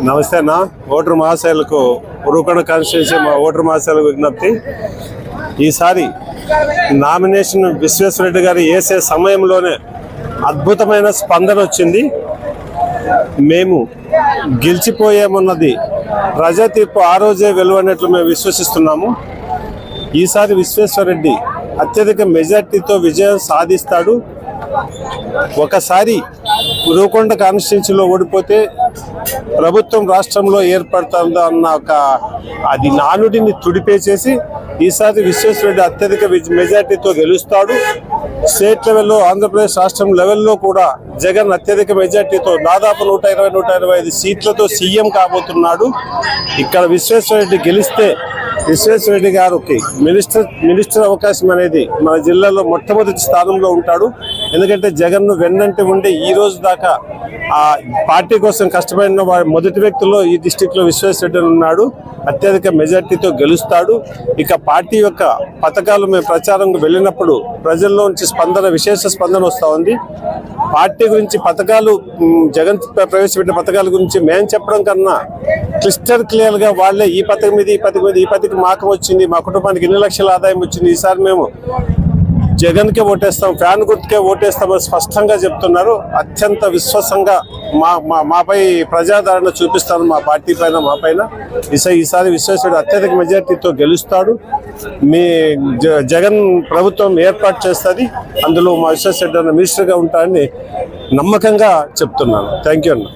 నమస్తే అన్న. ఓటర్ మహాశయులకు ఉరుకొండ కాన్స్టిట్యూన్సీ మా ఓటర్ మహాశయులకు విజ్ఞప్తి. ఈసారి నామినేషన్ విశ్వేశ్వరరెడ్డి గారు వేసే సమయంలోనే అద్భుతమైన స్పందన వచ్చింది. మేము గెలిచిపోయామన్నది ప్రజా తీర్పు ఆ రోజే వెలువన్నట్లు మేము విశ్వసిస్తున్నాము. ఈసారి విశ్వేశ్వరరెడ్డి అత్యధిక మెజార్టీతో విజయం సాధిస్తాడు. ఒకసారి ఉరుకొండ కాన్స్టిట్యూన్సీలో ఓడిపోతే ప్రభుత్వం రాష్ట్రంలో ఏర్పడుతుందో అన్న ఒక అది నానుడిని తుడిపేసేసి ఈసారి విశ్వేశ్వరరెడ్డి అత్యధిక మెజార్టీతో గెలుస్తాడు. స్టేట్ లెవెల్లో ఆంధ్రప్రదేశ్ రాష్ట్రం లెవెల్లో కూడా జగన్ అత్యధిక మెజార్టీతో దాదాపు నూట ఇరవై నూట ఇరవై ఐదు సీట్లతో సీఎం కాబోతున్నాడు. ఇక్కడ విశ్వేశ్వరరెడ్డి గెలిస్తే విశ్వేశ్వరరెడ్డి గారికి మినిస్టర్ మినిస్టర్ అవకాశం అనేది మన జిల్లాలో మొట్టమొదటి స్థానంలో ఉంటాడు. ఎందుకంటే జగన్ వెన్నంటి ఉండి ఈ రోజు దాకా ఆ పార్టీ కోసం కష్టపడిన మొదటి వ్యక్తిలో ఈ డిస్టిక్లో ఉన్నాడు. అత్యధిక మెజార్టీతో గెలుస్తాడు. ఇక పార్టీ యొక్క పథకాలు మేము ప్రచారం వెళ్ళినప్పుడు ప్రజల్లో నుంచి స్పందన విశేష స్పందన వస్తూ ఉంది. పార్టీ గురించి పథకాలు జగన్ ప్రవేశపెట్టిన పథకాల గురించి మేము చెప్పడం కన్నా క్లిస్టర్ క్లియర్గా వాళ్ళే ఈ పథకం మీద ఈ పథకం మీద ఈ పథకం మాకు వచ్చింది మా కుటుంబానికి ఎన్ని లక్షల ఆదాయం వచ్చింది ఈసారి మేము జగన్ కే ఓటేస్తాం ఫ్యాన్ గుర్తుకే ఓటేస్తామని స్పష్టంగా చెప్తున్నారు. అత్యంత విశ్వాసంగా మా మా మాపై ప్రజాదరణ చూపిస్తాను మా పార్టీ పైన మా పైన. ఈసారి ఈసారి విశ్వేశ్వరుడు అత్యధిక మెజార్టీతో గెలుస్తాడు. మీ జ- జగన్ ప్రభుత్వం ఏర్పాటు చేస్తుంది. అందులో మా విశ్వేశ్వరుడు అన్న మినిస్టర్గా ఉంటాడని నమ్మకంగా చెప్తున్నాను. థ్యాంక్ యూ అన్న.